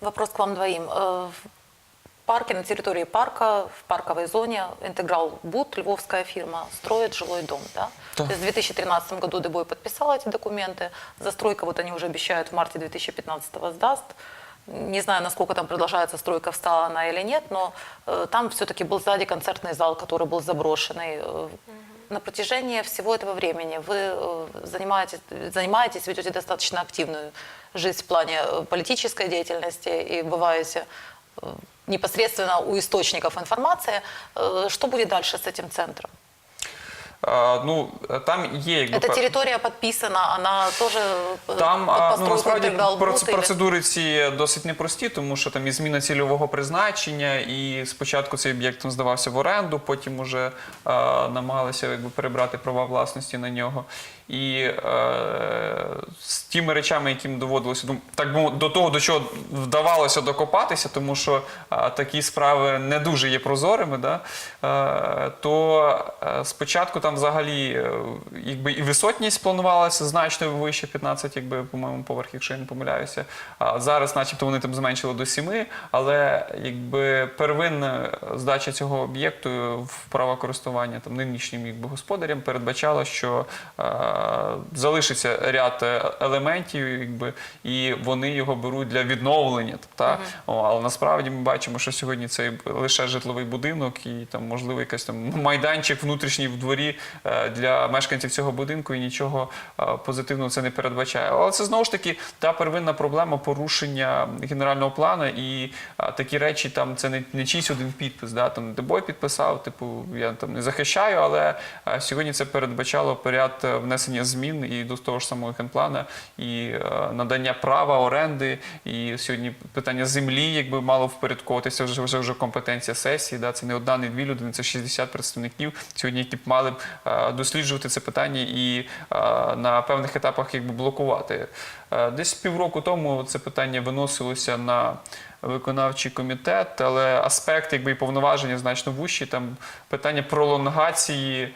Вопрос к вам двоим. Э, В парке, на территории парка, в парковой зоне Интеграл Буд, львовская фирма, строит жилой дом. Да? Да. То есть в 2013 году Дебой подписал эти документы. Застройка, вот они уже обещают, в марте 2015 сдаст. Не знаю, насколько там продолжается стройка, встала она или нет, но э, там все-таки был сзади концертный зал, который был заброшенный. Э, На протяжении всего этого времени вы э, занимаетесь, занимаетесь, ведете достаточно активную жизнь в плане э, политической деятельности и бываете э, непосредственно у источников информации. Э, Что будет дальше с этим центром? Е, Ну, там є якби Эта пе- территория подписана, она тоже э, Там ну, насправді процедури ці досить непрості, тому що там і зміна цільового призначення, і спочатку цей об'єкт здавався в оренду, потім уже а, намагалися якби перебрати права власності на нього. І е, з тими речами, яким доводилося ну, так би до того, до чого вдавалося докопатися, тому що а, такі справи не дуже є прозорими, да, е, то е, спочатку там взагалі е, якби і висотність планувалася значно вище 15, якби, по-моєму, поверх, якщо я не помиляюся. А зараз, начебто, вони там зменшили до 7, але якби первинна здача цього об'єкту в право користування там нинішнім якби господарям передбачала, що е, залишиться ряд е, елементів, якби, і вони його беруть для відновлення. Та? О, але насправді ми бачимо, що сьогодні це лише житловий будинок і там можливо якийсь там майданчик внутрішній в дворі для мешканців цього будинку, і нічого е, позитивного це не передбачає. Але це знову ж таки та первинна проблема порушення генерального плану, і е, такі речі там це не, не чийсь один підпис. Да? Там Дебой підписав, типу я там не захищаю, але е, сьогодні це передбачало поряд е, внесення змін і до того ж самого генплана, і е, надання права оренди, і сьогодні питання землі, якби мало впорядковуватися вже вже компетенція сесії. Да? Це не одна, не дві людини, це 60 представників сьогодні, які б мали б е, досліджувати це питання і е, на певних етапах якби блокувати. Е, Десь півроку тому це питання виносилося на виконавчий комітет, але аспект якби і повноваження значно вищі. Там питання пролонгації е,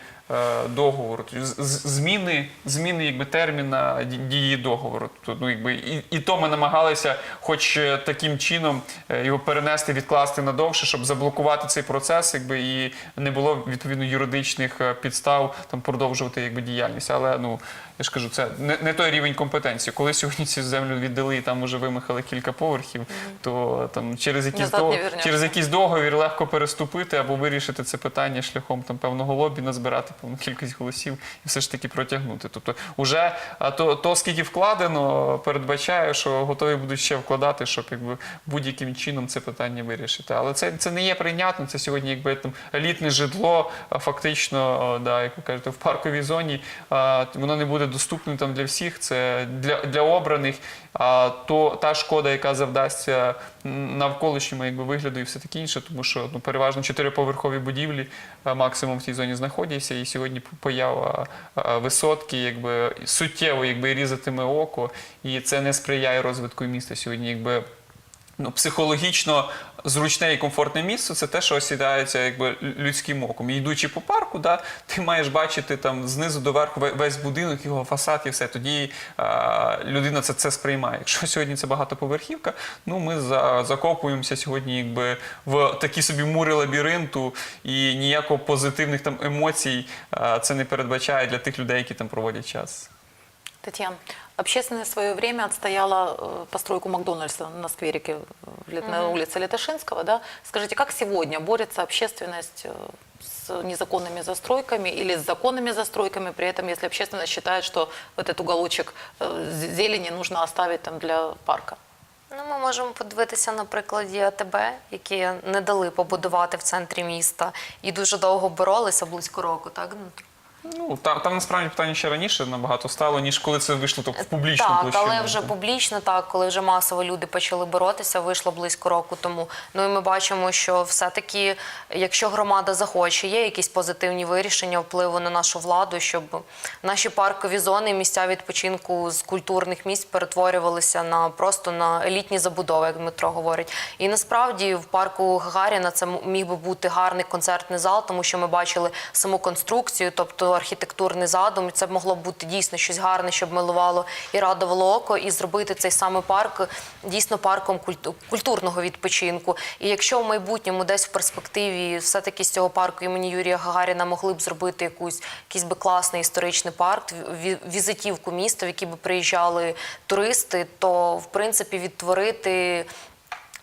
договору, тобто зміни, зміни якби терміна дії договору. Тобто, ну, якби, і, і то ми намагалися, хоч е, таким чином е, його перенести, відкласти надовше, щоб заблокувати цей процес, якби і не було відповідно юридичних е, підстав там продовжувати якби діяльність. Але ну я ж кажу, це не, не той рівень компетенції. Коли сьогодні цю землю віддали і там уже вимахали кілька поверхів, то там через якісь до- через якийсь договір легко переступити або вирішити це питання шляхом там певного лобі, назбирати певну кількість голосів і все ж таки протягнути. Тобто, уже то, то скільки вкладено, передбачає, що готові будуть ще вкладати, щоб якби будь-яким чином це питання вирішити. Але це, це не є прийнятно. Це сьогодні, якби там елітне житло, фактично, да, як ви кажете, в парковій зоні воно не буде доступним там для всіх. Це для, для обраних. А то та шкода, яка завдасться навколишньому якби вигляду і все таке інше, тому що ну переважно чотириповерхові будівлі максимум в цій зоні знаходяться, і сьогодні поява висотки, якби суттєво якби різатиме око, і це не сприяє розвитку міста сьогодні, якби. Ну, психологічно зручне і комфортне місце це те, що осідається якби людським оком. І йдучи по парку, да, ти маєш бачити там знизу до верху весь будинок, його фасад і все. Тоді а, людина це, це сприймає. Якщо сьогодні це багатоповерхівка, ну ми за, закопуємося сьогодні якби в такі собі мури лабіринту, і ніякого позитивних там емоцій а, це не передбачає для тих людей, які там проводять час. Татьяна, общественность в свое время отстояла э, постройку Макдональдса на скверике в Лет- на улице Летошинского. Да? Скажите, как сегодня борется общественность э, с незаконными застройками или с законными застройками, при этом если общественность считает, что вот этот уголочек э, з- зелени нужно оставить там для парка? Ну, ми можемо подивитися на прикладі АТБ, які не дали побудувати в центрі міста і дуже довго боролися близько року, так Дмитро? Ну там, там насправді питання ще раніше набагато стало, ніж коли це вийшло так в публічну так, площину. але вже публічно, так, коли вже масово люди почали боротися, вийшло близько року тому. Ну і ми бачимо, що все-таки, якщо громада захоче, є якісь позитивні вирішення впливу на нашу владу, щоб наші паркові зони, місця відпочинку з культурних місць перетворювалися на просто на елітні забудови, як Дмитро говорить. І насправді в парку Гагаріна це міг би бути гарний концертний зал, тому що ми бачили саму конструкцію, тобто архітектурний задум. Це могло б бути дійсно щось гарне, щоб милувало і радувало око, і зробити цей самий парк дійсно парком культурного відпочинку. І якщо в майбутньому десь в перспективі все-таки з цього парку імені Юрія Гагаріна могли б зробити якусь якийсь би класний історичний парк, ві- візитівку міста, в який би приїжджали туристи, то в принципі відтворити.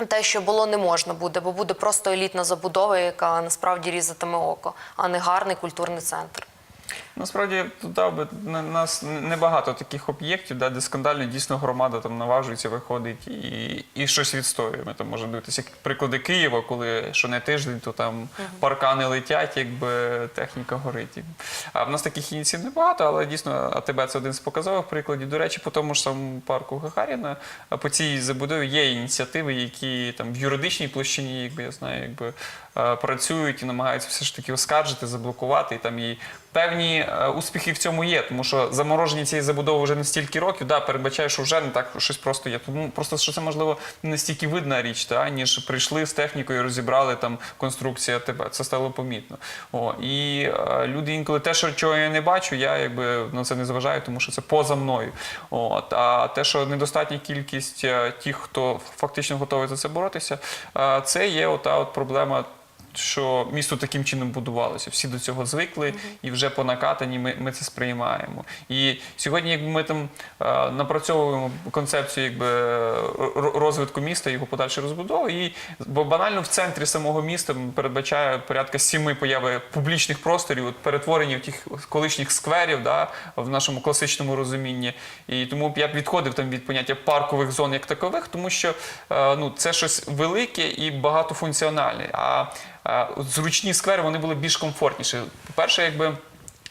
Те, що було, не можна буде, бо буде просто елітна забудова, яка насправді різатиме око, а не гарний культурний центр. Насправді тут дав би на нас небагато таких об'єктів, да, де скандально дійсно громада там наважується, виходить і, і щось відстоює. Ми там можемо дивитися як приклади Києва, коли що не тиждень, то там паркани летять, якби техніка горить. А в нас таких ініціатив небагато, але дійсно АТБ це один з показових прикладів. До речі, по тому ж самому парку Гагаріна, по цій забудові є ініціативи, які там в юридичній площині, якби я знаю, якби працюють і намагаються все ж таки оскаржити, заблокувати. І там і певні е, успіхи в цьому є, тому що замороження цієї забудови вже не стільки років, да, передбачає, що вже не так щось просто є. Тому просто що це можливо не настільки видна річ, та, ніж прийшли з технікою, розібрали там конструкція АТБ. Це стало помітно. О, і е, люди інколи те, що чого я не бачу, я якби на це не зважаю, тому що це поза мною. От, а те, що недостатня кількість е, тих, хто фактично готовий за це боротися, е, це є ота от проблема що місто таким чином будувалося. Всі до цього звикли, і вже по накатанні ми, ми це сприймаємо. І сьогодні, якби ми там е, напрацьовуємо концепцію якби, розвитку міста, його подальшої розбудови, і бо банально в центрі самого міста передбачає порядка сіми появи публічних просторів, от перетворення в тих колишніх скверів, да, в нашому класичному розумінні. І тому я б відходив там від поняття паркових зон як такових, тому що е, ну, це щось велике і багатофункціональне. А зручні сквери вони були більш комфортніші. По-перше, якби.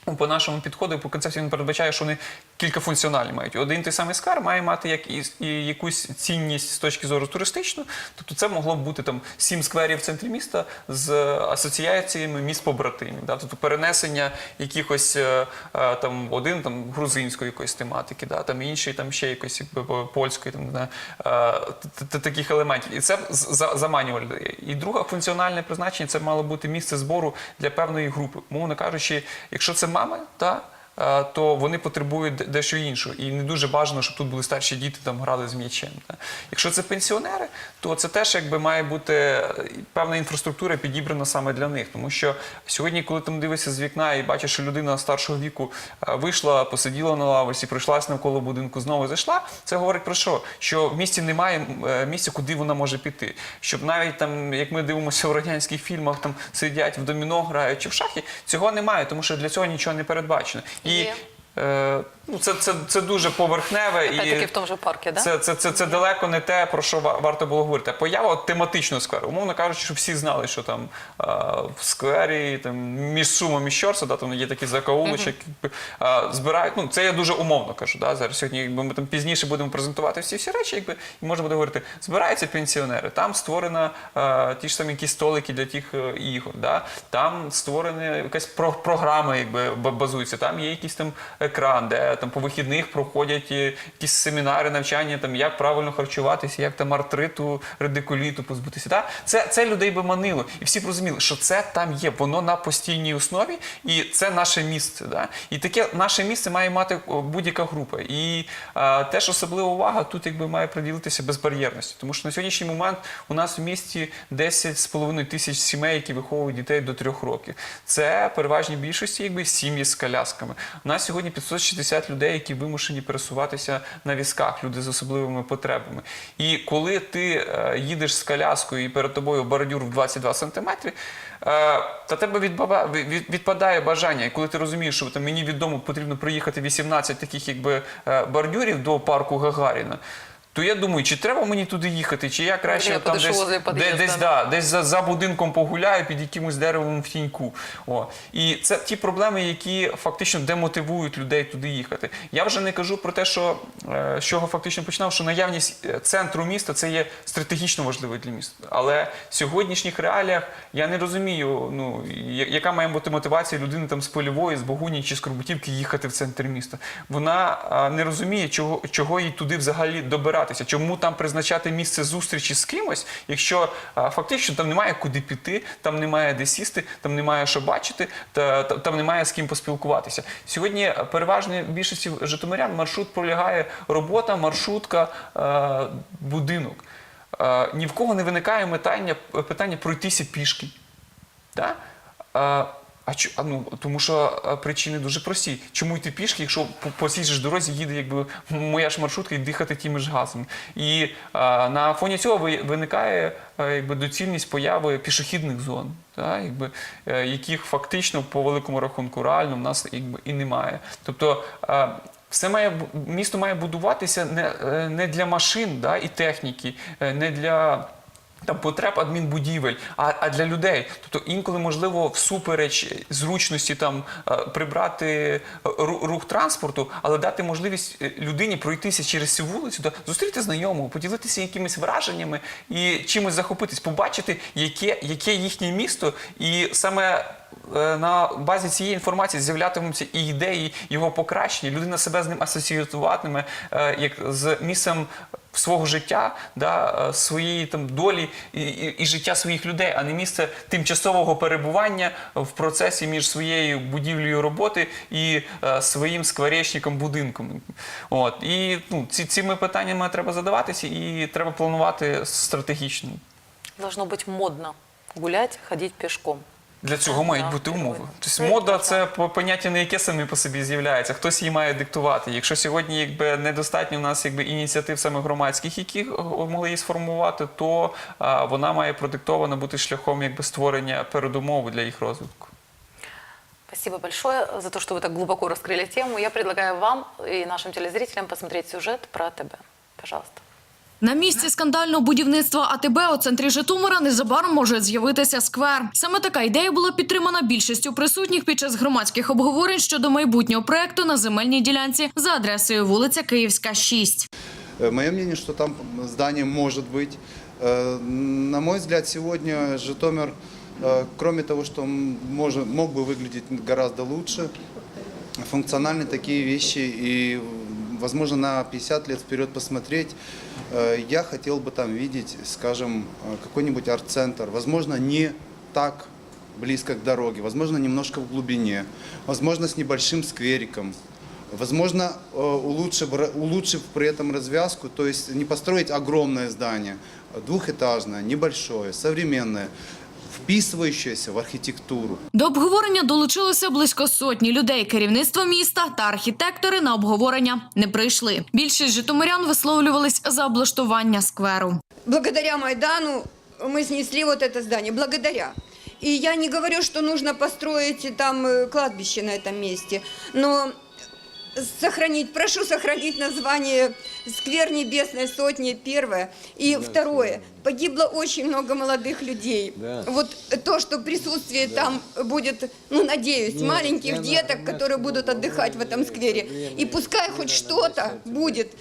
ну, По нашому підходу, по концепції він передбачає, що вони кількафункціональні мають. Один той самий скар має мати як і, і якусь цінність з точки зору туристичну. Тобто це могло б бути там сім скверів в центрі міста з асоціаціями міст побратимів. Да? Тобто перенесення якихось е, е, там один там грузинської якоїсь тематики, да? там інший там ще якоїсь польської там не е, таких елементів. І це заманювало людей. І друге функціональне призначення це мало бути місце збору для певної групи. Мовно кажучи, якщо це мами, та е, то вони потребують дещо іншого. І не дуже бажано, щоб тут були старші діти, там грали з м'ячем. Якщо це пенсіонери, то це теж якби має бути е, певна інфраструктура підібрана саме для них. Тому що сьогодні, коли там дивишся з вікна і бачиш, що людина старшого віку е, вийшла, посиділа на лавочці, пройшлась навколо будинку, знову зайшла, це говорить про що? Що в місті немає е, місця, куди вона може піти. Щоб навіть там, як ми дивимося в радянських фільмах, там сидять в доміно, грають чи в шахи, цього немає, тому що для цього нічого не передбачено. І Є. е, ну, це, це, це дуже поверхневе і в том же парке, да? це, це, це, це далеко не те, про що варто було говорити. Поява от тематичного скверу. Умовно кажучи, щоб всі знали, що там а, в сквері там, між Сумом і Щорсом, да, там є такі закоулочки, якби, а, збирають. Ну, це я дуже умовно кажу. Да, зараз сьогодні, якби ми там пізніше будемо презентувати всі всі речі, якби і можна буде говорити, збираються пенсіонери, там створена а, ті ж самі якісь столики для тих е, ігор. Да, там створена якась про- програма, якби базується. Там є якийсь там екран, де там по вихідних проходять е, якісь семінари, навчання, там як правильно харчуватися, як там артриту, радикуліту позбутися. Да? Це, це людей би манило. І всі б розуміли, що це там є, воно на постійній основі, і це наше місце. Да? І таке наше місце має мати будь-яка група. І а, теж особлива увага тут якби має приділитися безбар'єрності. Тому що на сьогоднішній момент у нас в місті 10,5 тисяч сімей, які виховують дітей до трьох років. Це переважній більшості якби сім'ї з колясками. У нас сьогодні 560 людей, які вимушені пересуватися на візках, люди з особливими потребами. І коли ти е, їдеш з коляскою і перед тобою бордюр в 22 сантиметри, е, та тебе відпадає бажання. І коли ти розумієш, що мені відомо потрібно проїхати 18 таких якби е, бордюрів до парку Гагаріна. То я думаю, чи треба мені туди їхати, чи я краще там десь, де, десь, да. десь за, за будинком погуляю під якимось деревом в тіньку. О. І це ті проблеми, які фактично демотивують людей туди їхати. Я вже не кажу про те, що е, з чого фактично починав, що наявність е, центру міста це є стратегічно важливо для міста. Але в сьогоднішніх реаліях я не розумію, ну яка має бути мотивація людини там з польової, з Богуні чи з Корбутівки їхати в центр міста. Вона не розуміє, чого, чого їй туди взагалі добиратися. Збиратися? Чому там призначати місце зустрічі з кимось, якщо а, фактично там немає куди піти, там немає де сісти, там немає що бачити, та, та- там немає з ким поспілкуватися. Сьогодні переважно більшості житомирян маршрут пролягає робота, маршрутка, е, будинок. Е, ні в кого не виникає питання, питання пройтися пішки. Да? А, чо- а ну, тому що причини дуже прості. Чому йти пішки, якщо по, по цій же дорозі їде якби моя ж маршрутка і дихати тими ж газами? І а, на фоні цього ви- виникає а, якби, доцільність появи пішохідних зон, да, якби, е, яких фактично по великому рахунку реально в нас якби, і немає. Тобто а, все має місто має будуватися не, е, не для машин да, і техніки, е, не для там потреб адмінбудівель, а, а для людей. Тобто інколи можливо всупереч зручності там е, прибрати е, рух транспорту, але дати можливість е, людині пройтися через цю вулицю, да, зустріти знайомого, поділитися якимись враженнями і чимось захопитись, побачити, яке, яке їхнє місто, і саме. На базі цієї інформації з'являтимуться і ідеї його покращення. Людина себе з ним асоціюватиме як з місцем свого життя, да, е, своєї там долі і, і, і життя своїх людей, а не місце тимчасового перебування в процесі між своєю будівлею роботи і е, своїм скворечником будинком. От і ну, ці, цими питаннями треба задаватися, і треба планувати стратегічно. Должно быть модно гулять, ходить пешком. Для цього мають бути умови. Тобто мода це по- поняття не яке самі по собі з'являється. Хтось її має диктувати. Якщо сьогодні якби недостатньо в нас якби ініціатив саме громадських, які могли її сформувати, то а, вона має продиктована бути шляхом якби створення передумови для їх розвитку. Спасибо большое за то, что вы так глубоко раскрыли тему. Я предлагаю вам и нашим телезрителям посмотреть сюжет про АТБ. Пожалуйста. На місці скандального будівництва АТБ у центрі Житомира незабаром може з'явитися сквер. Саме така ідея була підтримана більшістю присутніх під час громадських обговорень щодо майбутнього проекту на земельній ділянці за адресою вулиця Київська, 6. Э, Мое мнение, что там здание может быть. Э, На мой взгляд, сегодня Житомир, э, кроме того, что м- может, мог бы выглядеть гораздо лучше, функциональны такие вещи и, возможно, на 50 лет вперед посмотреть, э, я хотел бы там видеть, скажем, э, какой-нибудь арт-центр, возможно, не так близко к дороге, возможно, немножко в глубине, возможно, с небольшим сквериком, Возможно, э, улучшив, улучшив при этом развязку, то есть не построить огромное здание, двухэтажное, небольшое, современное, вписывающееся в архитектуру. До обговорення долучилося близько сотні людей. Керівництво міста та архітектори на обговорення не прийшли. Більшість житомирян висловлювались за облаштування скверу. благодаря Майдану мы снесли вот это здание. Благодаря. И я не говорю, что нужно построить там э, кладбище на этом месте, но сохранить, прошу сохранить название «Сквер Небесной Сотни» первое. И второе, погибло очень много молодых людей. Вот то, что присутствие там будет, ну, надеюсь, маленьких деток, которые будут отдыхать в этом сквере. И пускай хоть что-то будет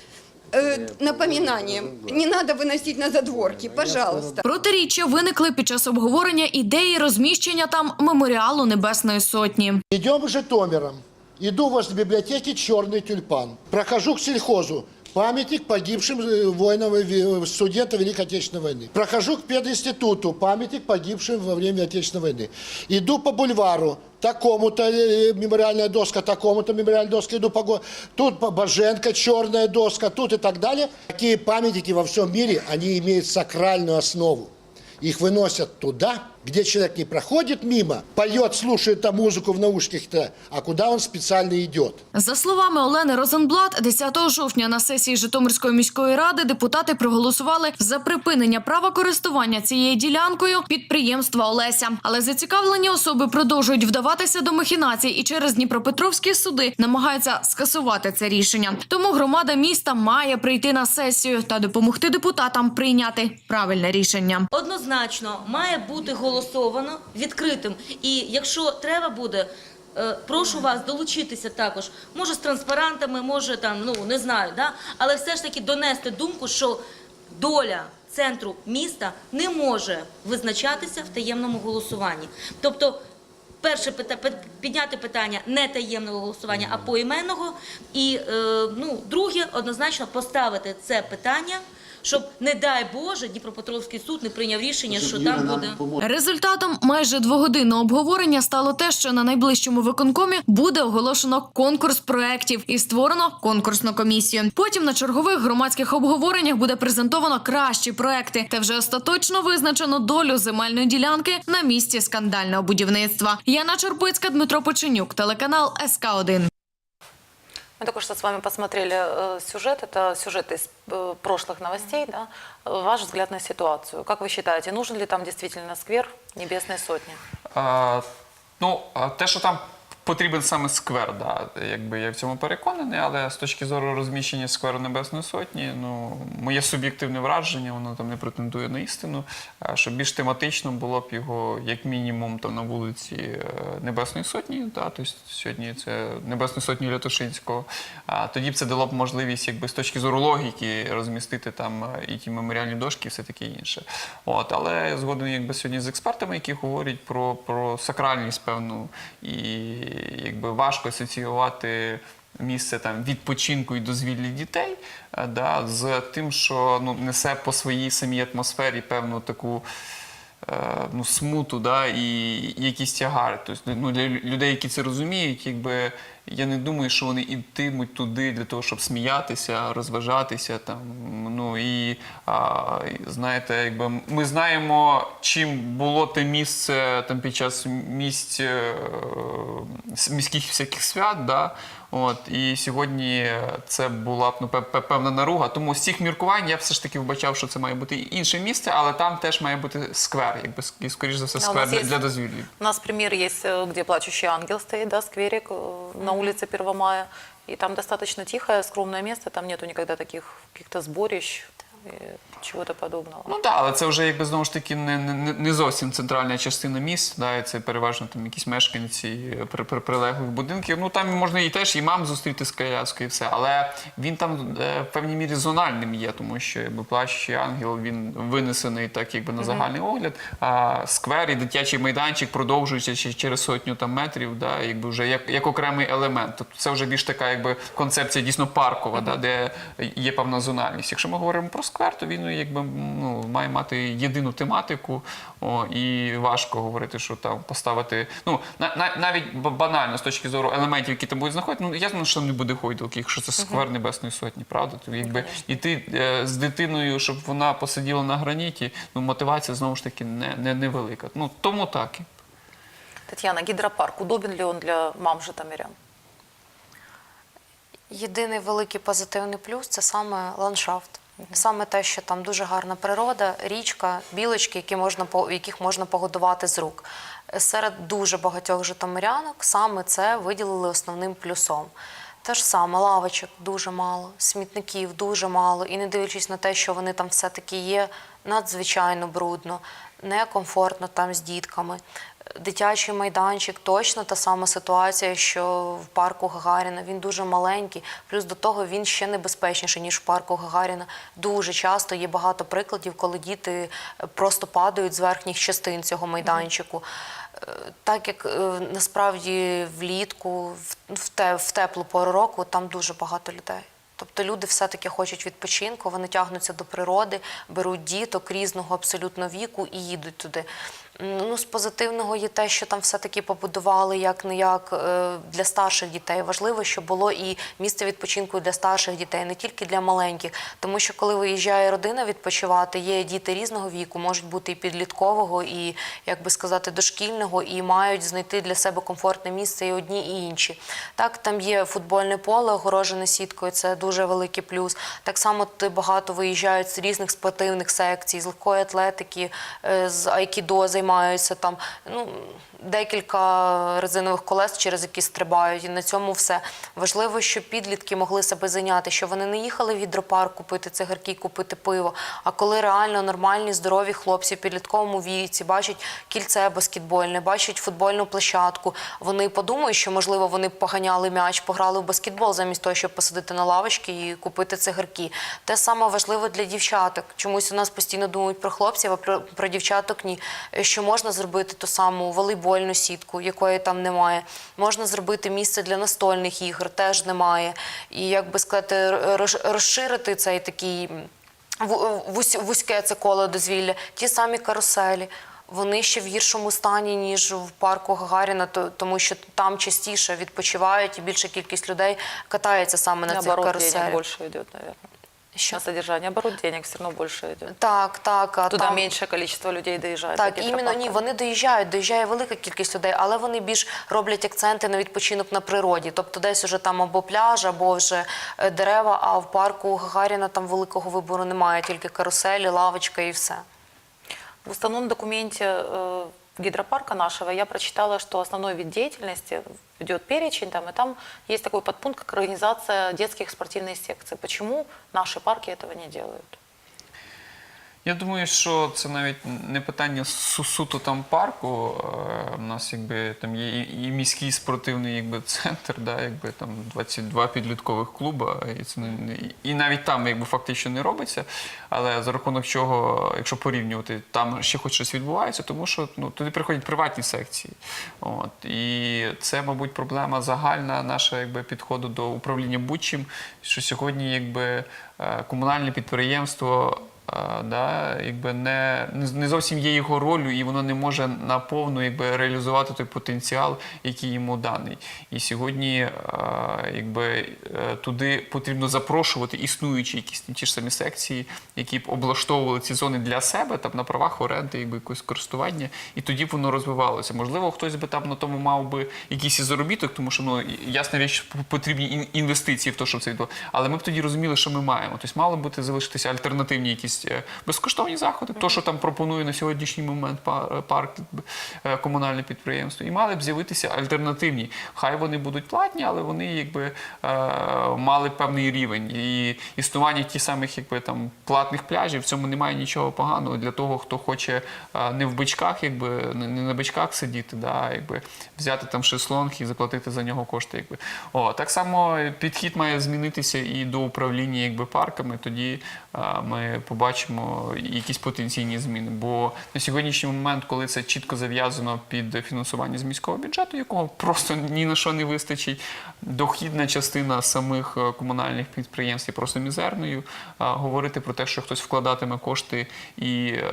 э, напоминанием. Не надо выносить на задворки, пожалуйста. Протиріччя виникли під час обговорення ідеї розміщення там меморіалу Небесної Сотні. Идем Житомиром. Иду возле библиотеки «Черный тюльпан». Прохожу к сельхозу. Памятник погибшим э, воинам, э, ви- студентам Великой Отечественной войны. Прохожу к пединституту. Памятник погибшим во время Отечественной войны. Иду по бульвару. Такому-то э, мемориальная доска, такому-то мемориальная доска. Иду по го- Тут по- Боженко, черная доска, тут и так далее. Такие памятники во всем мире, они имеют сакральную основу. Их выносят туда, где человек не проходит мимо, поет, слушает там музыку в наушниках, а куда он специально идет. За словами Олени Розенблат, 10 жовтня на сесії Житомирської міської ради депутати проголосували за припинення права користування цією ділянкою підприємства Олеся. Але зацікавлені особи продовжують вдаватися до махінацій і через Дніпропетровські суди намагаються скасувати це рішення. Тому громада міста має прийти на сесію та допомогти депутатам прийняти правильне рішення. Однозначно має бути голосовано відкритим. І якщо треба буде, е, прошу вас долучитися також. Може з транспарантами, може там, ну не знаю, да? але все ж таки донести думку, що доля центру міста не може визначатися в таємному голосуванні. Тобто перше підняти питання не таємного голосування, а поіменного. І е, ну, друге, однозначно поставити це питання, щоб, не дай Боже, Дніпропетровський суд не прийняв рішення, що там буде. Результатом майже двогодинного обговорення стало те, що на найближчому виконкомі буде оголошено конкурс проєктів і створено конкурсну комісію. Потім на чергових громадських обговореннях буде презентовано кращі проекти, та вже остаточно визначено долю земельної ділянки на місці скандального будівництва. Яна Чорпицька, Дмитро Поченюк, телеканал СК 1 Мы только что с вами посмотрели э, сюжет, это сюжет из э, прошлых новостей, да? Э, Ваш взгляд на ситуацию. Как вы считаете, нужен ли там действительно сквер Небесной Сотни? А, ну, а те, що там потрібен саме сквер, да, якби я в цьому переконаний, але з точки зору розміщення скверу Небесної Сотні, ну, моє суб'єктивне враження, воно там не претендує на істину, що більш тематично було б його, як мінімум, там на вулиці е, Небесної Сотні, да, тобто сьогодні це Небесної Сотні Лятошинського, а тоді б це дало б можливість, якби з точки зору логіки, розмістити там е, і ті меморіальні дошки, і все таке інше. От, але згоден якби сьогодні з експертами, які говорять про, про сакральність певну і якби важко асоціювати місце там відпочинку і дозвілля дітей е, да, з тим, що ну, несе по своїй самій атмосфері певну таку. Е, Ну, смуту, да, і якісь тягари. Тобто, ну, для людей, які це розуміють, якби я не думаю, що вони йтимуть туди для того, щоб сміятися, розважатися. Там, ну, і, а, знаєте, якби ми знаємо, чим було те місце там, під час місць, е, міських всяких свят. Да? От, і сьогодні це була б ну, пе- пе- певна наруга. Тому з цих міркувань я все ж таки вбачав, що це має бути інше місце, але там теж має бути сквер, якби і скоріш за все сквер для, є- для дозвілля. У нас пример есть, э, где плачущий ангел стоит, да, скверик э, на улице 1 мая. И там достаточно тихое, скромное место, там нету никогда таких каких-то сборищ, и чего-то подобного. Ну так, але це вже якби знову ж таки не, не, не зовсім центральна частина міст, да, і це переважно там якісь мешканці при, при, прилеглих будинків. Ну там можна і теж і мам зустріти з коляскою, і все. Але він там е, в певній мірі зональним є, тому що якби плащий ангел він винесений так, якби на загальний огляд. А сквер і дитячий майданчик продовжується ще через сотню там метрів, да, якби вже як, як окремий елемент. Тобто це вже більш така якби концепція дійсно паркова, да, де є певна зональність. Якщо ми говоримо про сквер, то він якби ну, має мати єдину тематику, о, і важко говорити, що там поставити. Ну на, на, навіть банально з точки зору елементів, які там будуть знаходити, ну ясно, що там не буде гойдалки, якщо це сквер Небесної Сотні, правда? То якби іти е, з дитиною, щоб вона посиділа на граніті, ну мотивація знову ж таки не, не, невелика. Ну тому так. Татьяна, гидропарк, удобен ли он для мам житомирян? Єдиний великий позитивний плюс це саме ландшафт. Саме те, що там дуже гарна природа, річка, білочки, які можна яких можна погодувати з рук. Серед дуже багатьох житомирянок саме це виділили основним плюсом. Те ж саме лавочок дуже мало, смітників дуже мало, і не дивлячись на те, що вони там все-таки є надзвичайно брудно, некомфортно там з дітками. Дитячий майданчик точно та сама ситуація, що в парку Гагаріна. Він дуже маленький, плюс до того він ще небезпечніший, ніж в парку Гагаріна. Дуже часто є багато прикладів, коли діти е, просто падають з верхніх частин цього майданчику. Е, Так як е, насправді влітку, в- в те- в теплу пору року, там дуже багато людей. Тобто люди все-таки хочуть відпочинку, вони тягнуться до природи, беруть діток різного абсолютно віку і їдуть туди. Ну, з позитивного є те, що там все-таки побудували як не як е, для старших дітей. Важливо, щоб було і місце відпочинку для старших дітей, не тільки для маленьких. Тому що коли виїжджає родина відпочивати, є діти різного віку, можуть бути і підліткового, і як би сказати, дошкільного, і мають знайти для себе комфортне місце і одні, і інші. Так, там є футбольне поле, огорожене сіткою, це дуже великий плюс. Так само багато виїжджають з різних спортивних секцій, з легкої атлетики, е, з айкідо займаються там. Ну, Декілька резинових колес, через які стрибають, і на цьому все. Важливо, щоб підлітки могли себе зайняти, що вони не їхали в гідропарк купити цигарки, купити пиво. А коли реально нормальні, здорові хлопці в підлітковому віці бачать кільце баскетбольне, бачать футбольну площадку, вони подумають, що можливо вони поганяли м'яч, пограли в баскетбол замість того, щоб посадити на лавочки і купити цигарки. Те саме важливо для дівчаток. Чомусь у нас постійно думають про хлопців, а про, про дівчаток ні. Що що можна зробити ту саму волейбольну сітку, якої там немає. Можна зробити місце для настольних ігор, теж немає. І як би сказати, розширити цей такий. вузьке це коло дозвілля, ті самі каруселі. Вони ще в гіршому стані, ніж в парку Гагаріна, то- тому що там частіше відпочивають і більша кількість людей катається саме на цих Наоборот, денег каруселях. больше идет, наверное. Що? На содержание. Оборот денег все равно больше идет. Так, так. А Туда там... меньшее количество людей доезжает. Так, іменно ні, вони доїжджають, доїжджає велика кількість людей, але вони більш роблять акценти на відпочинок на природі. Тобто десь уже там або пляж, або вже е, дерева, а в парку Гагаріна там великого вибору немає, тільки каруселі, лавочка і все. В установленном документе э, гидропарка нашего я прочитала, что основной вид деятельности идет перечень, там, и там есть такой подпункт, как организация детских спортивных секций. Почему наши парки этого не делают? Я думаю, що це навіть не питання су- суто там парку. Е, У нас якби там є і, міський спортивний якби центр, да, якби там 22 підліткових клуба, і це не, і навіть там якби фактично не робиться. Але за рахунок чого, якщо порівнювати, там ще хоч щось відбувається, тому що ну туди приходять приватні секції. От і це, мабуть, проблема загальна наша, якби підходу до управління будь-чим, що сьогодні, якби е, комунальне підприємство да, якби не, не зовсім є його ролью, і воно не може наповну якби, реалізувати той потенціал, який йому даний. І сьогодні якби, е, туди потрібно запрошувати існуючі якісь ті ж самі секції, які б облаштовували ці зони для себе там, на правах оренди, якби, якогось користування, і тоді б воно розвивалося. Можливо, хтось би там на тому мав би якийсь заробіток, тому що ну, ясна річ, потрібні інвестиції в те, щоб це відбувалося. Але ми б тоді розуміли, що ми маємо. Тобто мали бути залишитися альтернативні якісь е, безкоштовні заходи, то, що там пропонує на сьогоднішній момент е, парк е, комунальне підприємство, і мали б з'явитися альтернативні. Хай вони будуть платні, але вони якби е, мали певний рівень. І існування ті самих якби там платних пляжів в цьому немає нічого поганого для того, хто хоче не в бичках, якби не на бичках сидіти, да, якби взяти там шезлонг і заплатити за нього кошти. Якби. О, так само підхід має змінитися і до управління якби, парками. Тоді ми побачимо якісь потенційні зміни. Бо на сьогоднішній момент, коли це чітко зав'язано під фінансування з міського бюджету, якого просто ні на що не вистачить, дохідна частина самих е, комунальних підприємств є просто мізерною. Говорити про те, що хтось вкладатиме кошти і е,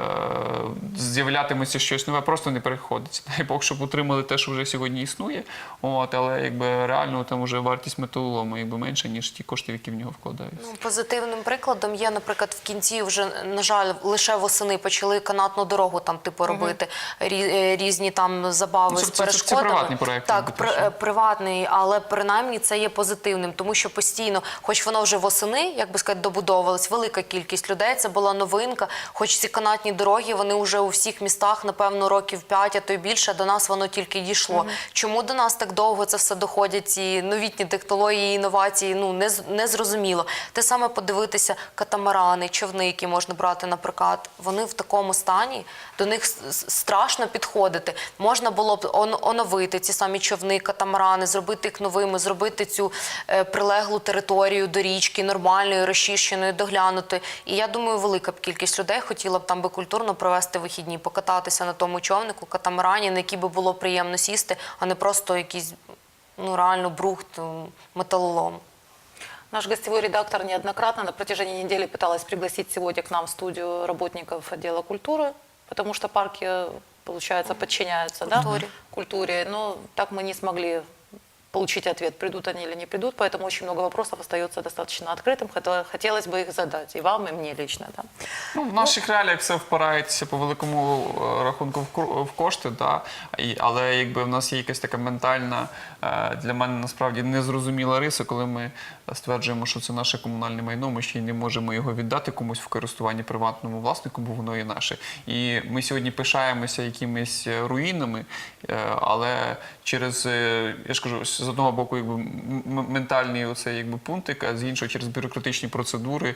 з'являтиметься щось нове, просто не переходиться. Дай Бог, щоб утримали те, що вже сьогодні існує. От, але якби реально там вже вартість металолому якби менша, ніж ті кошти, які в нього вкладаються. Ну, позитивним прикладом є, наприклад, в кінці вже, на жаль, лише восени почали канатну дорогу там, типу, робити е, різні там забави Ну, це- з це- це перешкодами. приватний проект, Так, при- приватний, але принаймні це є позитивним, тому що постійно, хоч воно вже восени, як би сказати, добудовувалось, велика кількість людей, це була новинка. Хоч ці канатні дороги, вони вже у всіх містах, напевно, років 5, а то й більше, до нас воно тільки дійшло. Чому до нас так довго це все доходять, ці новітні технології, інновації, ну, не, не зрозуміло. Те саме подивитися, катамарани, човни, які можна брати на вони в такому стані, до них страшно підходити. Можна було б оновити ці самі човни, катамарани, зробити їх новими, зробити цю е, прилеглу територію до річки нормальною, розчищеною, доглянути. І я думаю, велика б кількість людей хотіла б там би культурно провести вихідні, покататися на тому човнику, катамарані, на який би було приємно сісти, а не просто якийсь ну реально брухт, металолом. Наш гостевой редактор неоднократно на протяжении недели пыталась пригласить сегодня к нам в студию работников отдела культуры, потому что парки, получается, подчиняются да, Культуре. культуре. Но так мы не смогли получить ответ, придут они или не придут, поэтому очень много вопросов остается достаточно открытым. Хотела- Хотелось бы их задать и вам, и мне лично. Да. Ну, в наших реаліях все впирається по великому е, рахунку в ко- в кошти, да. І, але якби в нас є якась така ментальна, е, для мене насправді незрозуміла риса, коли ми стверджуємо, що це наше комунальне майно, ми ще й не можемо його віддати комусь в користування приватному власнику, бо воно є наше. І ми сьогодні пишаємося якимись е, руїнами, е, але через, е, я ж кажу, з одного боку, якби ментальний оцей якби пунктик, а з іншого через бюрократичні процедури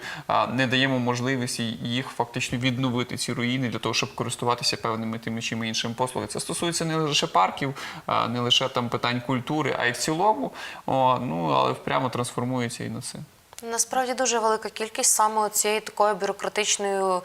не даємо можливості їх фактично відновити ці руїни для того, щоб користуватися певними тими чи іншими послугами. Це стосується не лише парків, не лише там питань культури, а й в цілому. О, ну але прямо трансформується і на це. Насправді дуже велика кількість саме цієї такої бюрократичної х-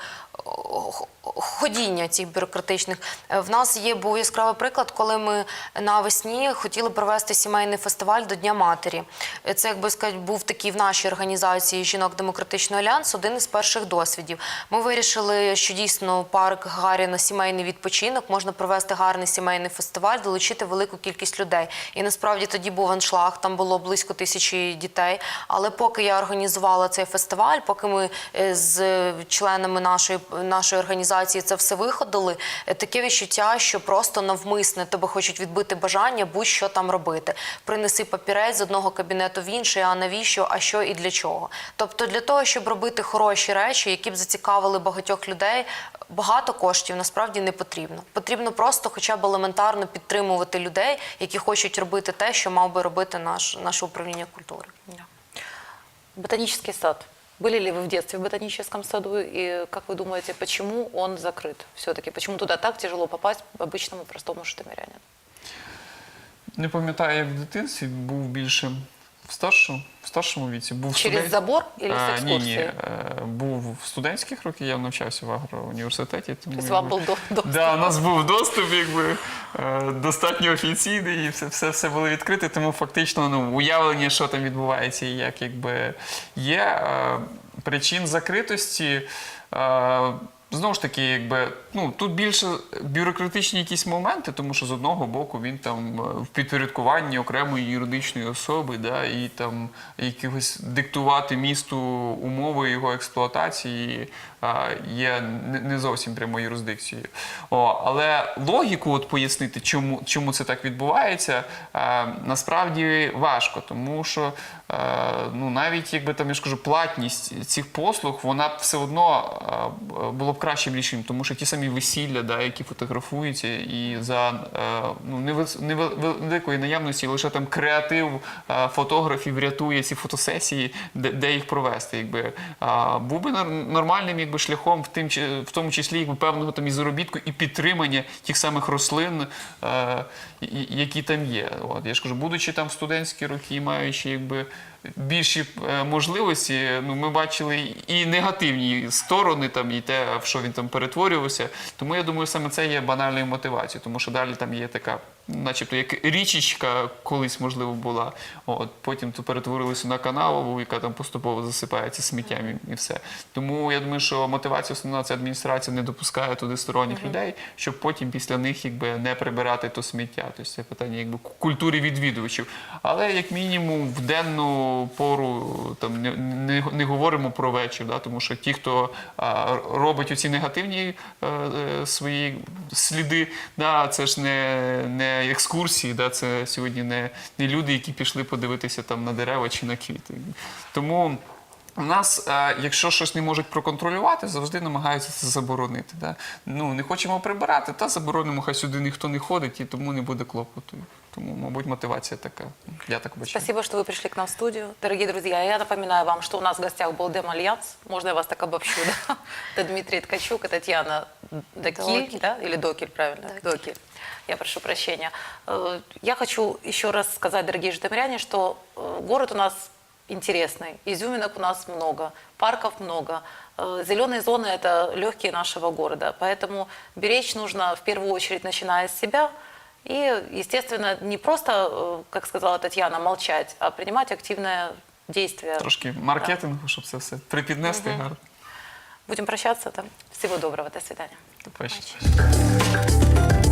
ходіння цих бюрократичних. Е, В нас є був яскравий приклад, коли ми навесні хотіли провести сімейний фестиваль до Дня матері. Е, Це, як би сказати, був такий в нашій організації Жінок Демократичний Альянс один із перших досвідів. Ми вирішили, що дійсно парк Гаріна сімейний відпочинок, можна провести гарний сімейний фестиваль, долучити велику кількість людей. І насправді тоді був аншлаг, там було близько тисячі дітей. Але поки я організувала цей фестиваль, поки ми е, з членами нашої, нашої організації це все виходили, е, таке відчуття, що просто навмисне тебе хочуть відбити бажання будь-що там робити. Принеси папірець з одного кабінету в інший, а навіщо, а що і для чого. Тобто для того, щоб робити хороші речі, які б зацікавили багатьох людей, багато коштів насправді не потрібно. Потрібно просто хоча б елементарно підтримувати людей, які хочуть робити те, що мав би робити наш, наше управління культури. Ботанический сад. Были ли вы в детстве в ботаническом саду? И как вы думаете, почему он закрыт все-таки? Почему туда так тяжело попасть обычному простому житомирянину? Не пам'ятаю, як в дитинстві був більше в старшому, в старшому віці. Був Через студент- забор Е, Ні, ні. е, Був в студентських роках, я навчався в агроуніверситеті. Тому То есть якби- вам до- доступ? Да, у нас був доступ, якби е, достатньо офіційний, і все, все, все було відкрите, тому фактично ну, уявлення, що там відбувається і як якби є. Е, Причин закритості. Знову ж таки, якби ну тут більше бюрократичні якісь моменти, тому що з одного боку він там е, в підпорядкуванні окремої юридичної особи, да, і там якихось диктувати місту умови його експлуатації є не, зовсім прямо юрисдикцією. О, але логіку от пояснити, чому, чому це так відбувається, а, насправді важко, тому що е, ну, навіть якби там я ж кажу, платність цих послуг, вона все одно е, було б кращим рішенням, тому що ті самі весілля, да, які фотографуються, і за е, ну, невеликої наявності лише там креатив е, фотографів рятує ці фотосесії, де, де їх провести. Якби. Був би нормальним якби, шляхом, в, тим, в тому числі якби, певного там, і заробітку, і підтримання тих самих рослин, е, які там є. От, я ж кажу, будучи там в студентські роки, маючи якби, більші е, можливості, ну, ми бачили і негативні сторони, там, і те, в що він там перетворювався. Тому я думаю, саме це є банальною мотивацією, тому що далі там є така. Начебто як річечка колись можливо була, от потім то перетворилася на канаву, яка там поступово засипається сміттям і- все. Тому я думаю, що мотивація основна це адміністрація не допускає туди сторонніх людей, щоб потім після них якби не прибирати то сміття. Тобто це питання якби ку- культури відвідувачів. Але як мінімум в денну пору там не, не, не говоримо про вечір, да, тому що ті, хто а, робить оці негативні а, е, свої сліди, да, це ж не, не екскурсії, да, це сьогодні не, не люди, які пішли подивитися там на дерева чи на квіти. Тому. У нас, е, якщо щось не можуть проконтролювати, завжди намагаються це заборонити. Да? Ну, не хочемо прибирати, та заборонимо, хай сюди ніхто не ходить, і тому не буде клопоту. Тому, мабуть, мотивація така. Я так бачу. Спасибо, что вы пришли к нам в студию. Дорогие друзья, я напоминаю вам, что у нас в гостях был Дем Альянс. Можно я вас так обобщу, да? Это Дмитрий Ткачук, и Татьяна Докиль, Докиль. да? Или Докиль, правильно? Докиль. Я прошу прощения. Э, Я хочу еще раз сказать, дорогие житомиряне, что э, город у нас интересный, изюминок у нас много, парков много. Э, Зеленые зоны – это легкие нашего города, поэтому беречь нужно в первую очередь, начиная с себя, и, естественно, не просто, э, как сказала Татьяна, молчать, а принимать активное действие. Трошки маркетингу, щоб це все припіднести гарно. Будем прощаться. Там. Всего доброго, до свидания. До побачення.